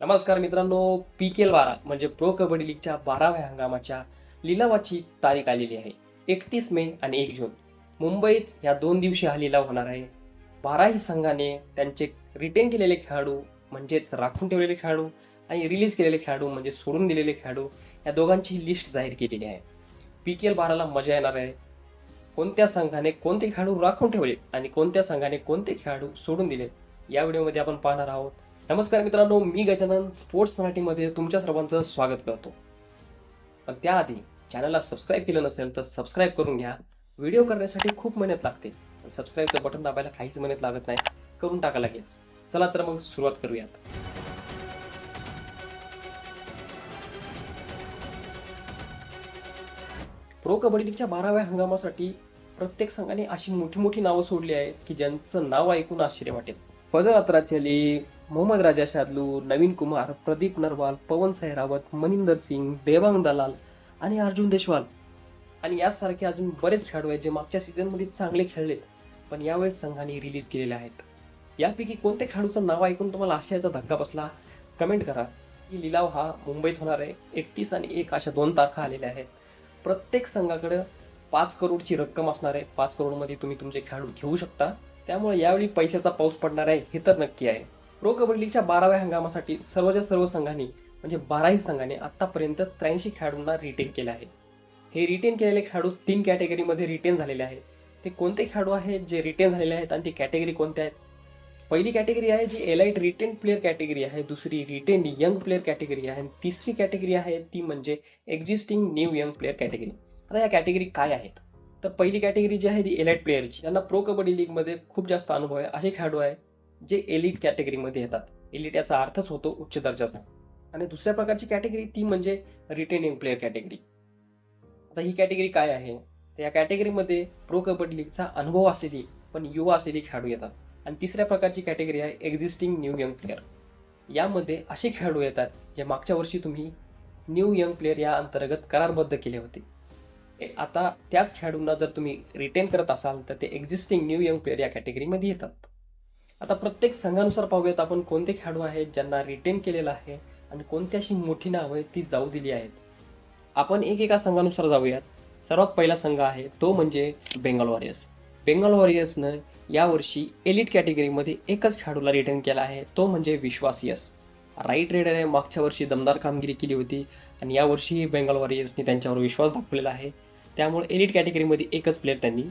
नमस्कार मित्रांनो पी के एल बारा म्हणजे प्रो कबड्डी लीगच्या बाराव्या हंगामाच्या लिलावाची तारीख आलेली आहे. एकतीस मे आणि एक जून. मुंबईत या दोन दिवशी हा लिलाव होणार आहे. बाराही संघाने त्यांचे रिटेन केलेले खेळाडू म्हणजेच राखून ठेवलेले खेळाडू आणि रिलीज केलेले खेळाडू म्हणजे सोडून दिलेले खेळाडू या दोघांची लिस्ट जाहीर केलेली आहे. पी के एल बाराला मजा येणार आहे. कोणत्या संघाने कोणते खेळाडू राखून ठेवले आणि कोणत्या संघाने कोणते खेळाडू सोडून दिले या व्हिडिओमध्ये आपण पाहणार आहोत. नमस्कार मित्रांनो मी गजानन स्पोर्ट्स मराठीमध्ये तुमच्या सर्वांचं स्वागत करतो. पण त्याआधी चॅनलला सबस्क्राईब केलं नसेल तर सबस्क्राईब करून घ्या. व्हिडिओ करण्यासाठी खूप मेहनत लागते. सबस्क्राईबचं बटन दाबायला काहीच मेहनत लागत नाही. करून टाका लागेल चला तर मग सुरुवात करूयात. प्रो कबड्डी लीगच्या बाराव्या हंगामासाठी प्रत्येक संघाने अशी मोठी मोठी नावं सोडली आहेत की ज्यांचं नाव ऐकून आश्चर्य वाटेल. फजल अत्राचली मोहम्मद राजा शादलू नवीन कुमार प्रदीप नरवाल पवन सायरावत मनिंदर सिंग देवांग दलाल आणि अर्जुन देशवाल. आणि यासारखे अजून बरेच खेळाडू आहेत जे मागच्या सीझनमध्ये चांगले खेळलेत पण यावेळेस संघाने रिलीज केलेले आहेत. यापैकी कोणत्या खेळाडूचं नाव ऐकून तुम्हाला आशयाचा धक्का बसला? कमेंट करा. की लिलाव हा मुंबईत होणार आहे. एकतीस आणि एक अशा दोन तारखा आलेल्या आहेत. प्रत्येक संघाकडं पाच करोडची रक्कम असणार आहे. पाच करोडमध्ये तुम्ही तुमचे खेळाडू घेऊ शकता. त्यामुळे यावेळी पैशाचा पाऊस पडणार आहे हे तर नक्की आहे. प्रो कबड्डी लीगच्या बाराव्या हंगामासाठी सर्वच्या सर्व संघांनी म्हणजे बाराही संघाने आतापर्यंत त्र्याऐंशी खेळाडूंना रिटेन केले आहे. हे रिटेन केलेले खेळाडू तीन कॅटेगरीमध्ये रिटेन झालेले आहेत. ते कोणते खेळाडू आहेत जे रिटेन झालेले आहेत आणि ती कॅटेगरी कोणत्या आहेत? पहिली कॅटेगरी आहे जी एलाइट रिटेन प्लेअर कॅटेगरी आहे दुसरी रिटेन यंग प्लेअर कॅटेगरी आहे आणि तिसरी कॅटेगरी आहे ती म्हणजे existing new young player category आता या कॅटेगरी काय आहेत? तर पहिली कॅटेगरी जी आहे ती एलाइट प्लेअरची यांना प्रो कबड्डी लीगमध्ये खूप जास्त अनुभव आहे. असे खेळाडू आहे जे एलिट कॅटेगरीमध्ये येतात. एलिट याचा अर्थच होतो उच्च दर्जाचा. आणि दुसऱ्या प्रकारची कॅटेगरी ती म्हणजे रिटेनिंग प्लेअर कॅटेगरी आता ही कॅटेगरी काय आहे? तर या कॅटेगरीमध्ये प्रो कबड्डी लीगचा अनुभव असलेली पण युवा असलेली खेळाडू येतात. आणि तिसऱ्या प्रकारची कॅटेगरी आहे एक्झिस्टिंग न्यू यंग प्लेअर यामध्ये असे खेळाडू येतात जे मागच्या वर्षी तुम्ही न्यू यंग प्लेअर या अंतर्गत करारबद्ध केले होते. ए- आता त्याच खेळाडूंना जर तुम्ही रिटेन करत असाल तर ते एक्झिस्टिंग न्यू यंग प्लेअर या कॅटेगरीमध्ये येतात. आता प्रत्येक संघानुसार पाहूयात आपण कोणते खेळाडू आहेत ज्यांना रिटेन केलेलं आहे आणि कोणती अशी मोठी नावं आहेत ती जाऊ दिली आहेत. आपण एक एका संघानुसार जाऊयात. सर्वात पहिला संघ आहे तो म्हणजे बेंगॉल वॉरियर्स बेंगॉल वॉरियर्सनं यावर्षी एलिट कॅटेगरीमध्ये एकच खेळाडूला रिटर्न केला आहे. तो म्हणजे विश्वास यस राईट रेडरने मागच्या वर्षी दमदार कामगिरी केली होती आणि यावर्षी बेंगॉल वॉरियर्सनी त्यांच्यावर विश्वास दाखवलेला आहे. त्यामुळे एलिट कॅटेगरीमध्ये एकच प्लेअर त्यांनी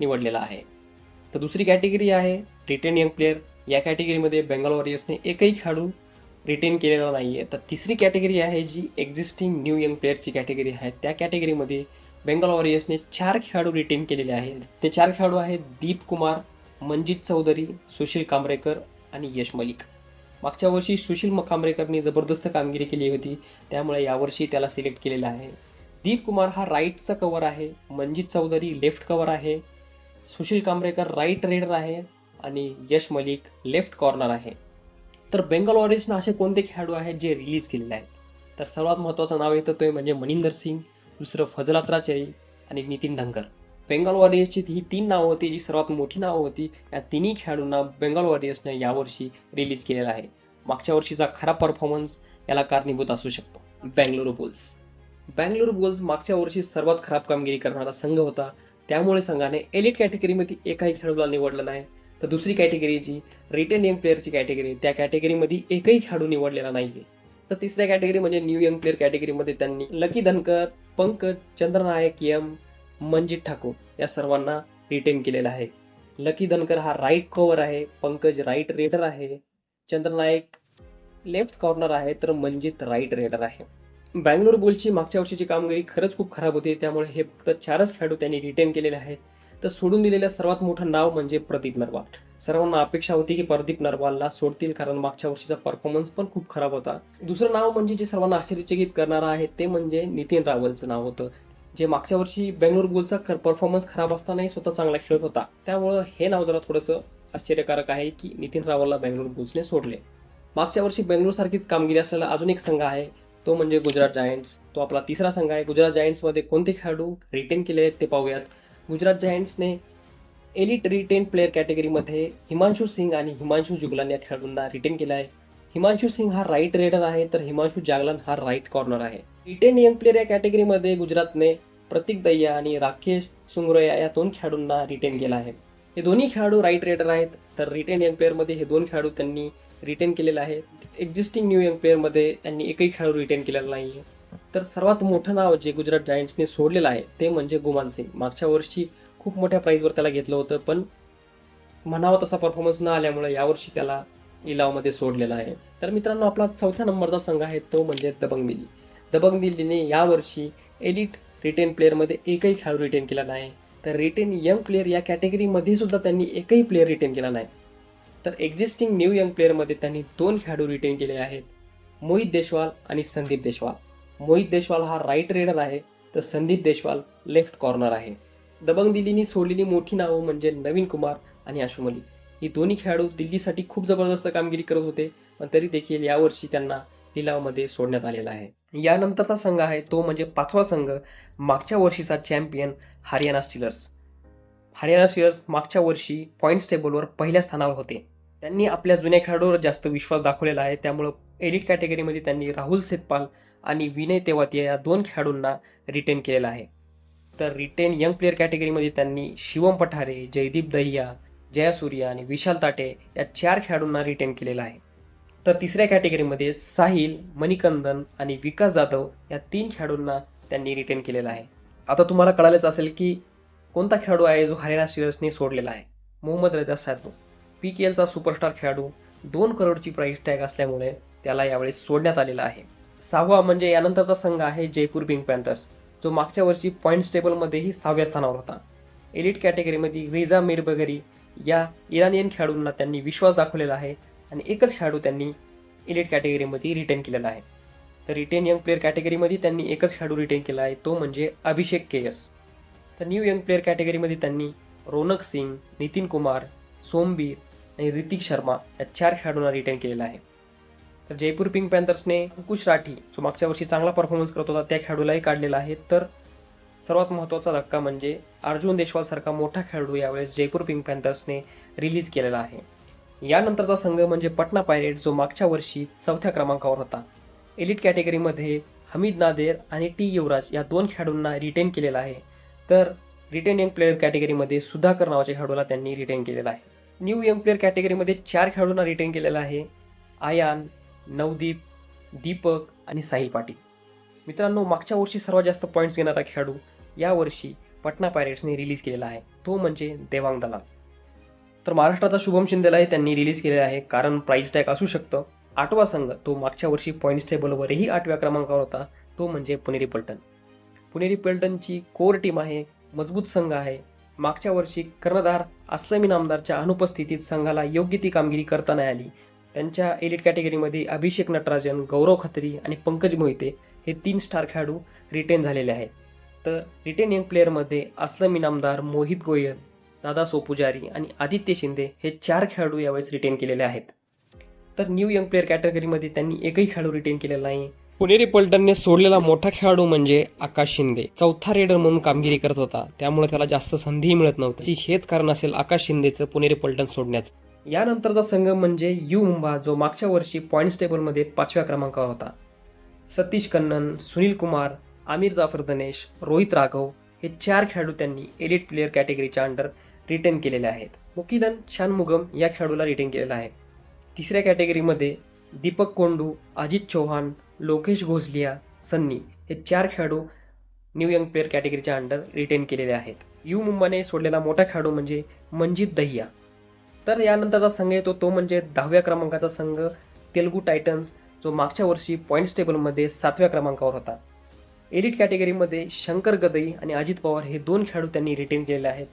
निवडलेला आहे. तर दुसरी कॅटेगरी आहे रिटेन यंग प्लेअर या कॅटेगरीमध्ये बेंगाल वॉरियर्सने एकही खेळाडू रिटेन केलेला नाही आहे तर तिसरी कॅटेगरी आहे जी एक्झिस्टिंग न्यू यंग प्लेअरची कॅटेगरी आहे. त्या कॅटेगरीमध्ये बेंगाल वॉरियर्सने चार खेळाडू रिटेन केलेले आहेत. ते चार खेळाडू आहेत दीप कुमार मंजित चौधरी सुशील कांबरेकर आणि यश मलिक. मागच्या वर्षी सुशील कांबरेकरने कांबरेकरनी जबरदस्त कामगिरी केली होती. त्यामुळे यावर्षी त्याला सिलेक्ट केलेलं आहे. दीप कुमार हा राईटचा कवर आहे. मंजित चौधरी लेफ्ट कवर आहे. सुशील कांबरेकर राईट रेडर आहे. आणि यश मलिक लेफ्ट कॉर्नर आहे. तर बेंगॉल वॉरियर्सनं असे कोणते खेळाडू आहेत जे रिलीज केलेले आहेत? तर सर्वात महत्त्वाचं नाव येतं ते म्हणजे मनिंदर सिंग दुसरं फजलात अत्राचरी आणि नितीन ढंकर बेंगॉल वॉरियर्सची ही तीन नावं होती जी सर्वात मोठी नावं होती या तिन्ही खेळाडूंना बेंगॉल वॉरियर्सने यावर्षी रिलीज केलेला आहे. मागच्या वर्षीचा खराब परफॉर्मन्स याला कारणीभूत असू शकतो. बँगलोर बुल्स बँगलोर बुल्स मागच्या वर्षी सर्वात खराब कामगिरी करणारा संघ होता. त्यामुळे संघाने एलिट कॅटेगरीमध्ये एकाही खेळाडूला निवडलं नाही. तर दुसरी कॅटेगरी जी रिटेन यंग प्लेअरची कॅटेगरी त्या कॅटेगरीमध्ये एकही खेळाडू निवडलेला नाही आहे तर तिसऱ्या कॅटेगरी म्हणजे न्यू यंग प्लेअर कॅटेगरीमध्ये त्यांनी लकी धनकर पंकज चंद्रनायक यम मंजित ठाकूर या सर्वांना रिटेन केलेला आहे. लकी धनकर हा राईट कव्हर आहे. पंकज राईट रेडर आहे. चंद्रनायक लेफ्ट कॉर्नर आहे. तर मंजित राईट रेडर आहे. बँगलोर बुलची मागच्या वर्षीची कामगिरी खरंच खूप खराब होती. त्यामुळे हे फक्त चारच खेळाडू त्यांनी रिटेन केलेले आहेत. तर सोडून दिलेलं सर्वात मोठं नाव म्हणजे प्रदीप नरवाल. सर्वांना अपेक्षा होती की प्रदीप नरवालला सोडतील कारण मागच्या वर्षीचा परफॉर्मन्स पण खूप खराब होता. दुसरं नाव म्हणजे जे सर्वांना आश्चर्यचकित करणारं आहे ते म्हणजे नितीन रावलचं नाव होतं. जे मागच्या वर्षी बेंगलोर बुलचा परफॉर्मन्स खराब असतानाही स्वतः चांगला खेळत होता. त्यामुळं हे नाव जरा थोडंसं आश्चर्यकारक आहे की नितीन रावलला बेंगलोर बुल्सने सोडले. मागच्या वर्षी बेंगलोरसारखीच कामगिरी असलेला अजून एक संघ आहे तो म्हणजे गुजरात जायंट्स. तो आपला तिसरा संघ आहे. गुजरात जायंट्समध्ये कोणते खेळाडू रिटेन केले आहेत ते पाहूयात. गुजरात जायंट्सने एलिट रिटेन प्लेअर कॅटेगरीमध्ये हिमांशू सिंग आणि हिमांशू जुगलान या खेळाडूंना रिटेन केलं आहे हिमांशू सिंग हा राईट रेडर आहे तर हिमांशू जागलान हा राईट कॉर्नर आहे. रिटेन यंग प्लेअर या कॅटेगरीमध्ये गुजरातने प्रतीक दय्या आणि राकेश सुंगरोया या दोन खेळाडूंना रिटेन केलं आहे. हे दोन्ही खेळाडू राईट रेडर आहेत तर रिटेन यंग प्लेअरमध्ये हे दोन खेळाडू त्यांनी रिटेन केलेलं आहे. एक्झिस्टिंग न्यू यंग प्लेअरमध्ये त्यांनी एकही खेळाडू रिटेन केलेला नाही आहे तर सर्वात मोठं नाव जे गुजरात जायंट्सने सोडलेलं आहे ते म्हणजे गुमान सिंग. मागच्या वर्षी खूप मोठ्या प्राईजवर त्याला घेतलं होतं पण म्हणावा तसा परफॉर्मन्स न आल्यामुळे यावर्षी त्याला इलावमध्ये सोडलेला आहे. तर मित्रांनो आपला चौथ्या नंबरचा संघ आहे तो म्हणजे दबंग दिल्ली. दबंग दिल्लीने यावर्षी एलिट रिटेन प्लेअरमध्ये एकही खेळाडू रिटेन केला नाही. तर रिटेन यंग प्लेअर या कॅटेगरीमध्ये सुद्धा त्यांनी एकही प्लेअर रिटेन केला नाही. तर एक्झिस्टिंग न्यू यंग प्लेअरमध्ये त्यांनी दोन खेळाडू रिटेन केले आहेत. मोहित देशवाल आणि संदीप देशवाल. मोहित देशवाल हा राईट रेडर आहे तर संदीप देशवाल लेफ्ट कॉर्नर आहे. दबंग दिल्लीने सोडलेली मोठी नावं म्हणजे नवीन कुमार आणि आशुमली. ही दोन्ही खेळाडू दिल्लीसाठी खूप जबरदस्त कामगिरी करत होते पण तरी देखील यावर्षी त्यांना लिलावमध्ये सोडण्यात आलेला आहे. यानंतरचा संघ आहे तो म्हणजे पाचवा संघ मागच्या वर्षीचा champion Haryana Steelers Haryana Steelers मागच्या वर्षी पॉईंट्स टेबलवर पहिल्या स्थानावर होते. त्यांनी आपल्या जुन्या खेळाडूवर जास्त विश्वास दाखवलेला आहे. त्यामुळं एलिट कॅटेगरीमध्ये त्यांनी राहुल सेतपाल आणि विनय तेवातिया या दोन खेळाडूंना रिटेन केलेला आहे. तर रिटेन यंग प्लेअर कॅटेगरीमध्ये त्यांनी शिवम पठारे जयदीप दहिया जयासूर्या आणि विशाल ताटे या चार खेळाडूंना रिटेन केलेलं आहे. तर तिसऱ्या कॅटेगरीमध्ये साहिल मणिकंदन आणि विकास जाधव या तीन खेळाडूंना त्यांनी रिटेन केलेलं आहे. आता तुम्हाला कळालंच असेल की कोणता खेळाडू आहे जो हरियाणा स्टीलर्सने सोडलेला आहे? मोहम्मद रजा साधू. पी के एलचा सुपरस्टार खेळाडू दोन करोडची प्राईस टॅग असल्यामुळे त्याला यावेळेस सोडण्यात आलेला आहे. सहावा म्हणजे यानंतरचा संघ आहे जयपूर पिंक पॅन्थर्स जो मागच्या वर्षी पॉईंट्स टेबलमध्येही सहाव्या स्थानावर होता. एलिट कॅटेगरीमध्ये रिझा मिरबगरी या इराणियन खेळाडूंना त्यांनी विश्वास दाखवलेला आहे आणि एकच खेळाडू त्यांनी इलिट कॅटेगरीमध्ये रिटेन केलेला आहे. तर रिटेन यंग प्लेअर कॅटेगरीमध्ये त्यांनी एकच खेळाडू रिटेन केला आहे तो म्हणजे अभिषेक के एस तर न्यू यंग प्लेअर कॅटेगरीमध्ये त्यांनी रोनक सिंग नितीन कुमार सोमबीर आणि ऋतिक शर्मा या चार खेळाडूंना रिटेन केलेला आहे. तर जयपूर पिंक पॅन्थर्सने अंकुश राठी जो मागच्या वर्षी चांगला परफॉर्मन्स करत होता त्या खेळाडूलाही काढलेला आहे. तर सर्वात महत्त्वाचा धक्का म्हणजे अर्जुन देशवालसारखा मोठा खेळाडू यावेळेस जयपूर पिंक पॅन्थर्सने रिलीज केलेला आहे. यानंतरचा संघ म्हणजे पटना पायरेट जो मागच्या वर्षी चौथ्या क्रमांकावर होता. एलिट कॅटेगरीमध्ये हमीद नादेर आणि टी युवराज या दोन खेळाडूंना रिटेन केलेला आहे. तर रिटेन यंग प्लेअर कॅटेगरीमध्ये सुधाकर नावाच्या खेळाडूला त्यांनी रिटेन केलेला आहे. न्यू यंग प्लेअर कॅटेगरीमध्ये चार खेळाडूंना रिटेन केलेला आहे. आयान नवदीप दीपक आणि साहिल पाटील. मित्रांनो मागच्या वर्षी सर्वात जास्त पॉईंट्स घेणारा खेळाडू यावर्षी पटना पायरेट्सने रिलीज केलेला आहे. तो म्हणजे देवांग दलाल. तर महाराष्ट्राचा शुभम शिंदेलाही त्यांनी रिलीज केलेला आहे. कारण प्राईस टॅग असू शकतं. आठवा संघ तो मागच्या वर्षी पॉईंट्स टेबलवरही आठव्या क्रमांकावर होता. तो म्हणजे पुणेरी पलटण. पुणेरी पलटणची कोर टीम आहे. मजबूत संघ आहे. मागच्या वर्षी कर्णधार अस्लमी नामदारच्या अनुपस्थितीत संघाला योग्य ती कामगिरी करता नाही आली. त्यांच्या एलिट कॅटेगरीमध्ये अभिषेक नटराजन गौरव खत्री आणि पंकज मोहिते हे तीन स्टार खेळाडू रिटेन झालेले आहेत. तर रिटेन यंग प्लेअरमध्ये अस्लम नामदार मोहित गोयल दादा सोपुजारी आणि आदित्य शिंदे हे चार खेळाडू यावेळेस रिटेन केलेले आहेत. तर न्यू यंग प्लेअर कॅटेगरीमध्ये त्यांनी एकही खेळाडू रिटेन केलेला नाही. पुणेरी पलटनने सोडलेला मोठा खेळाडू म्हणजे आकाश शिंदे. चौथा रेडर म्हणून कामगिरी करत होता. त्यामुळे त्याला जास्त संधीही मिळत नव्हती. हेच कारण असेल आकाश शिंदेचं पुणेरी पलटण सोडण्याचं. यानंतरचा संघ म्हणजे यू मुंबा जो मागच्या वर्षी पॉईंट्स टेबलमध्ये पाचव्या क्रमांकावर होता. सतीश कन्नन सुनील कुमार आमिर जाफर दनेश रोहित राघव हे चार खेळाडू त्यांनी एलिट प्लेअर कॅटेगरीच्या अंडर रिटेन केलेले आहेत. मुकीदन शानमुगम या खेळाडूला रिटेन केलेला आहे. तिसऱ्या कॅटेगरीमध्ये दीपक कोंडू अजित चौहान लोकेश घोसलिया सन्नी हे चार खेळाडू न्यू यंग प्लेअर कॅटेगरीच्या अंडर रिटेन केलेले आहेत. यू मुंबाने सोडलेला मोठा खेळाडू म्हणजे मंजित दहिया. तर यानंतरचा संघ येतो तो म्हणजे दहाव्या क्रमांकाचा संघ तेलगू टायटन्स जो मागच्या वर्षी पॉईंट्स टेबलमध्ये सातव्या क्रमांकावर होता. एलिट कॅटेगरीमध्ये शंकर गदई आणि अजित पवार हे दोन खेळाडू त्यांनी रिटेन केलेले आहेत.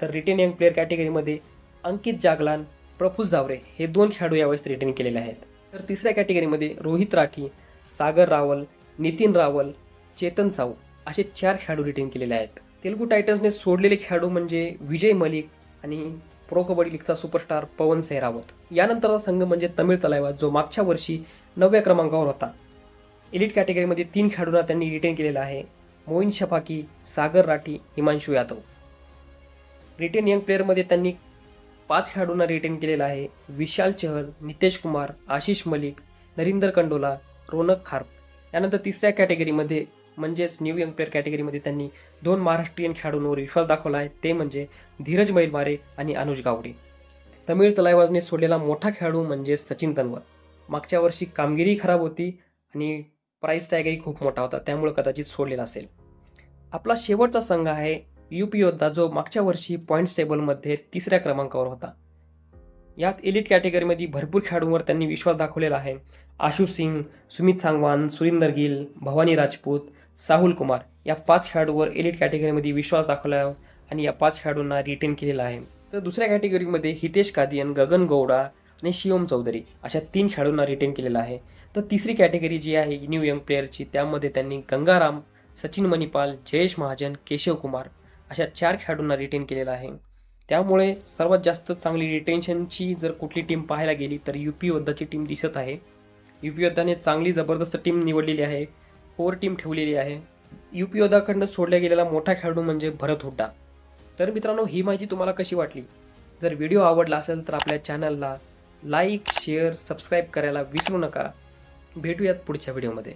तर रिटेन यंग प्लेअर कॅटेगरीमध्ये अंकित जागलान प्रफुल जावरे हे दोन खेळाडू यावेळेस रिटेन केलेले आहेत. तर तिसऱ्या कॅटेगरीमध्ये रोहित राठी सागर रावल नितीन रावल चेतन साऊ असे चार खेळाडू रिटेन केलेले आहेत. तेलगू टायटन्सने सोडलेले खेळाडू म्हणजे विजय मलिक आणि प्रो कबड्डी लीगचा सुपरस्टार पवन सेहरावत यानंतरचा संघ म्हणजे तमिळ तलावा जो मागच्या वर्षी नवव्या क्रमांकावर होता. एलिट कॅटेगरीमध्ये तीन खेळाडूंना त्यांनी रिटेन केलेला आहे. Moin Shafaghi Sagar Rathi Himanshu Yadav. Retain young प्लेअरमध्ये त्यांनी पाच खेळाडूंना रिटेन केलेला आहे. विशाल चहल नितेश कुमार आशिष मलिक नरिंदर कंडोला रोनक खारप. यानंतर तिसऱ्या कॅटेगरीमध्ये म्हणजेच न्यू यंग प्लेअर कॅटेगरीमध्ये त्यांनी दोन महाराष्ट्रीयन खेळाडूंवर विश्वास दाखवला आहे. ते म्हणजे धीरज मैलमारे आणि अनुज गावडे. तमिळ तलायवाजने सोडलेला मोठा खेळाडू म्हणजे सचिन तन्वर. मागच्या वर्षी कामगिरी खराब होती आणि प्राईस टॅगही खूप मोठा होता त्यामुळे कदाचित सोडलेला असेल. आपला शेवटचा संघ आहे यू पी योद्धा जो मागच्या वर्षी पॉईंट्स टेबलमध्ये तिसऱ्या क्रमांकावर होता. यात एलिट कॅटेगरीमध्ये भरपूर खेळाडूंवर त्यांनी विश्वास दाखवलेला आहे. आशू सिंग सुमित सांगवान सुरिंदर गिल भवानी राजपूत साहुल कुमार या पाच खेळाडूवर एलिट कॅटेगरीमध्ये विश्वास दाखवला आहे आणि या पाच खेळाडूंना रिटेन केलेला आहे. तर दुसऱ्या कॅटेगरीमध्ये हितेश कादियन गगन गौडा आणि शिवम चौधरी अशा तीन खेळाडूंना रिटेन केलेलं आहे. तर तिसरी कॅटेगरी जी आहे न्यू यंग प्लेअरची त्यामध्ये त्यांनी गंगाराम सचिन मणिपाल जयेश महाजन केशव कुमार अशा चार खेळाडूंना रिटेन केलेला आहे. त्यामुळे सर्वात जास्त चांगली रिटेन्शनची जर कुठली टीम पाहायला गेली तर यू पी योद्धाची टीम दिसत आहे. यू पी योद्धाने चांगली जबरदस्त टीम निवडलेली आहे. फोर टीम ठेवलेली आहे. यू पी योद्धाकडनं सोडल्या गेलेला मोठा खेळाडू म्हणजे भरत हुड्डा. तर मित्रांनो ही माहिती तुम्हाला कशी वाटली? जर व्हिडिओ आवडला असेल तर आपल्या चॅनलला लाईक शेअर सबस्क्राईब करायला विसरू नका. भेटूयात पुढच्या व्हिडिओमध्ये